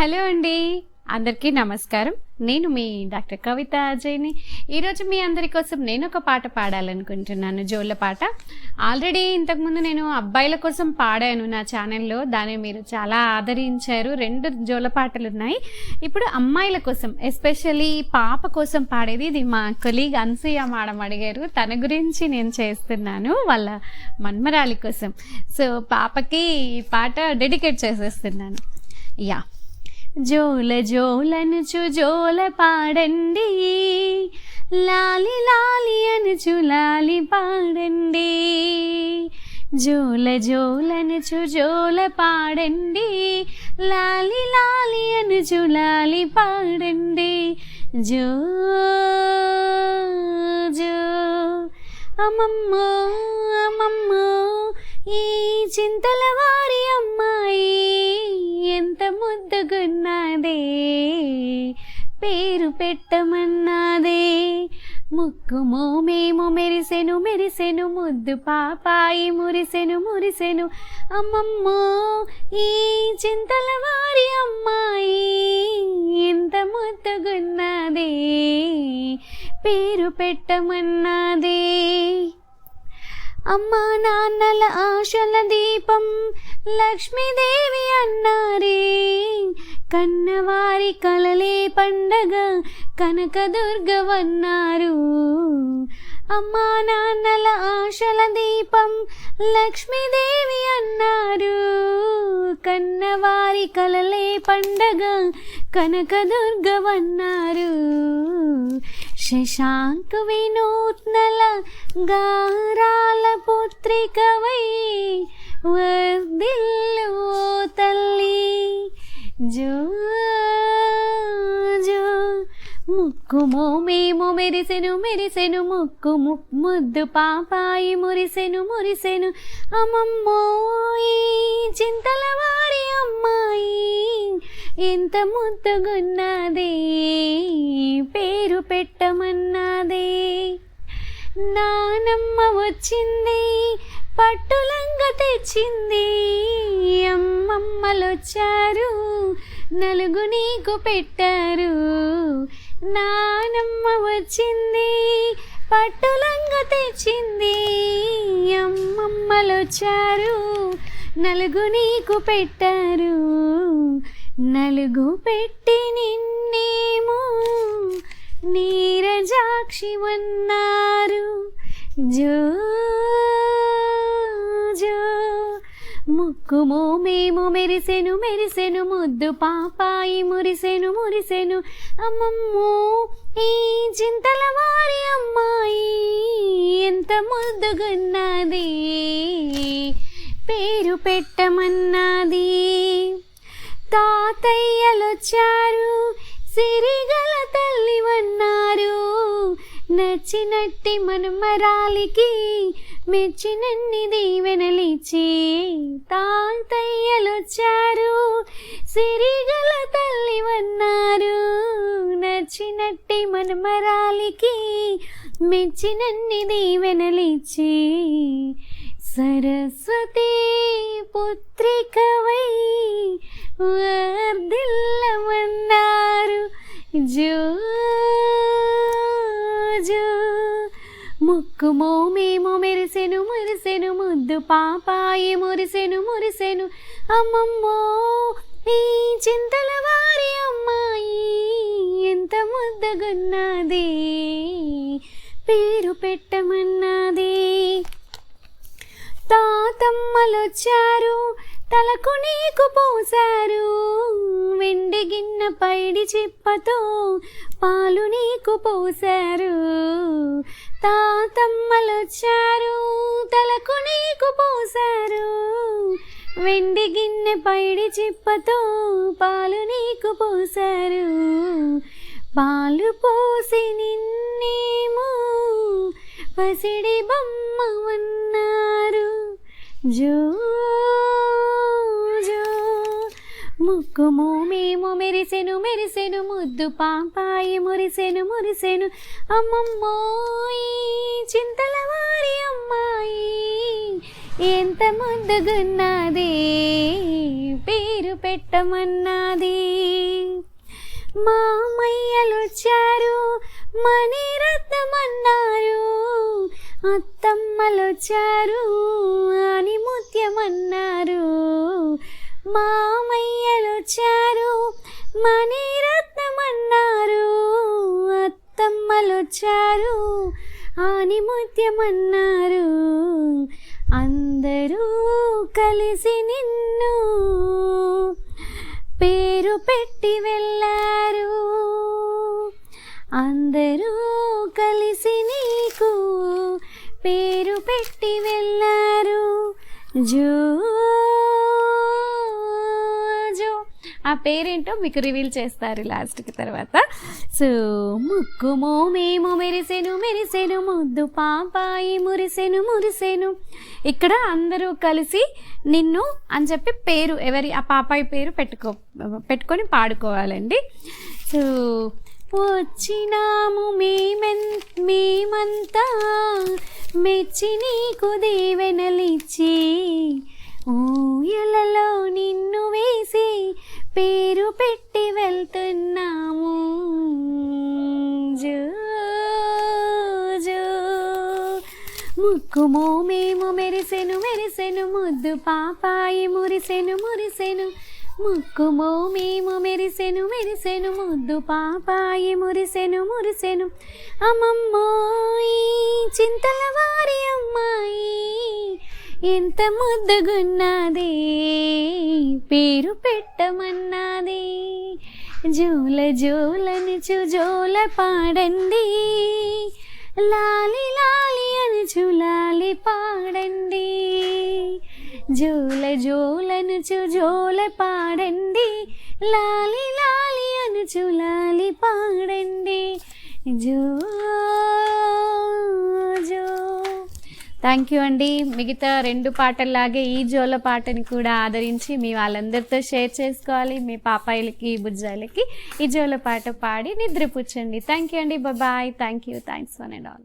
Hello అండి. అందరికీ నమస్కారం. నేను మీ డాక్టర్ కవిత అజయ్ని. ఈరోజు మీ అందరి కోసం నేను ఒక పాట పాడాలనుకుంటున్నాను. జోళ్ళ పాట. ఆల్రెడీ ఇంతకుముందు నేను అబ్బాయిల కోసం పాడాను నా ఛానల్లో. దాన్ని మీరు చాలా ఆదరించారు. రెండు జోళ్ళ పాటలు ఉన్నాయి. ఇప్పుడు అమ్మాయిల కోసం ఎస్పెషల్లీ పాప కోసం పాడేది ఇది మా కొలీగ్ అన్సూయ మేడం అడిగారు. తన గురించి నేను చేస్తున్నాను వాళ్ళ మన్మరాలి కోసం. సో పాపకి ఈ పాట డెడికేట్ చేసేస్తున్నాను. యా. జోల జోలనుచు జోల పాడండి. లాలి లాలి అనుచు లాలి పాడండి. జోల జోలనుచు జోల పాడండి. లాలి లాలి అనుచు లాలి పాడండి. జో జో అమ్మమ్మో అమ్మమ్మో ఈ చింతల వారి ముద్దుగున్నదే పేరు పెట్టమన్నదే. ముక్కు మోమేమో మెరిసెను మెరిసెను ముద్దు పాపాయి మురిసెను మురిసెను. అమ్మమ్మో ఈ చింతల వారి అమ్మాయి ఎంత ముద్దుగున్నదే. పేరు పెట్టమన్నదే. అమ్మా నాన్నల ఆశల దీపం లక్ష్మీదేవి అన్నారే. కన్నవారి కలలే పండగ కనకదుర్గవన్నారు అమ్మా నాన్నల ఆశల దీపం లక్ష్మీదేవి అన్నారు. కన్నవారి కలలే పండగ కనకదుర్గవన్నారు శశాంక వినూత్నల గారాల పుత్రికవై వర్ధిల్లు ఓ తల్లి. జో జో ముక్కుము మేము మెరిసెను మెరిసెను ముక్కు ముద్దు పాపాయి మురిసెను మురిసెను అమ్మమ్మో చింతల వారి అమ్మాయి. ఎంత ముద్దుగున్నది పేరు పెట్టమ నానమ్మ వచ్చింది పట్టులంగ తెచ్చింది. అమ్మమ్మలొచ్చారు నలుగు నీకు పెట్టారు. నానమ్మ వచ్చింది పట్టులంగ తెచ్చింది. అమ్మమ్మలొచ్చారు నలుగు నీకు పెట్టారు. నలుగు పెట్టి నిన్నేమో నీరజాక్షి వన్ జో జో. ముక్కు మేము మెరిసెను మెరిసెను ముద్దు పాపాయి మురిసెను మురిసెను. అమ్మమ్మో ఈ చింతల వారి అమ్మాయి ఎంత ముద్దుగున్నది. పేరు పెట్టమన్నది. తాతయ్యలొచ్చారు. సిరి నచ్చినట్టి మనుమరాలికి మెచ్చినన్ని దీవెనలిచి తాతయ్యలొచ్చారు. సిరిగల తల్లివన్నారు నచ్చినట్టి మనుమరాలికి మెచ్చినన్ని దీవెనలిచి సరస్వతి పుత్రికవై వర్ధిల్లమన్నారు. జో ముక్కుమో మేము మెరిసెను మురిసెను ముద్దు పాపాయి మురిసెను మురిసెను. అమ్మమ్మో ఈ చింతల వారి అమ్మాయి ఎంత ముద్దగున్నది? పేరు పెట్టమన్నది? తాతమ్మలొచ్చారు తలకు నీకు పోసారు వెండి గిన్నె పైడి చిప్పతో పాలు నీకు పోసారు తాతమ్మలొచ్చారు తలకు నీకు పోసారు వెండి గిన్నె పైడి చిప్పతో పాలు నీకు పోసారు పాలు పోసి నిన్నేమో పసిడి బొమ్మ ఉన్నారు జో ముక్కు మేము మెరిసెను మెరిసెను ముద్దు పాపాయి మురిసెను మురిసెను. అమ్మమ్మోయి చింతల వారి అమ్మాయి ఎంత ముద్దుగున్నది పేరు పెట్టమన్నది? మామయ్యలు వచ్చారు మణిరత్నమన్నారు అత్తమ్మలు వచ్చారు అని ముత్యమన్నారు. మా వచ్చారు అని ముత్యమన్నారు అందరూ కలిసి నిన్ను పేరు పెట్టి వెళ్ళారు. అందరూ కలిసి నీకు పేరు పెట్టి వెళ్ళారు. జో పేరేంటో మీకు రివీల్ చేస్తారు లాస్ట్కి తర్వాత. సో ముక్కు మోమేమో మెరిసెను మెరిసెను ముద్దు పాపాయి మురిసెను మురిసెను. ఇక్కడ అందరూ కలిసి నిన్ను అని చెప్పి పేరు ఎవరి ఆ పాపాయి పేరు పెట్టుకో పెట్టుకొని పాడుకోవాలండి. సో వచ్చినాము మేమెన్ మేమంతా మెచ్చి నీకు దీవెనలిచ్చి ఊయలలో నిన్ను పేరు పెట్టి వెళ్తున్నాము. జో జో. మెరిసెను మెరిసెను ముద్దు పాపాయి మురిసెను మురిసెను. ముక్కుమో మేము మెరిసెను మెరిసెను ముద్దు పాపాయి మురిసెను మురిసెను. అమ్మమ్మోయి చింతల వారి అమ్మాయి. ఎంత ముద్దుగున్నది పేరు పెట్టమన్నది. జోల జోలనుచు జోల పాడండి లాలి లాలి అనుచు లాలి పాడండి. జోల జోలనుచు జోల పాడండి లాలి లాలి అనుచు లాలి పాడండి. జో జో థ్యాంక్ యూ అండి మిగతా రెండు పాటల్లాగే ఈ జోల పాటని కూడా ఆదరించి మీ వాళ్ళందరితో షేర్ చేసుకోవాలి. మీ పాపాయిలకి బుజ్జాయిలకి ఈ జోల పాట పాడి నిద్రపుచ్చండి. థ్యాంక్ యూ అండి bye thank you thanks one and all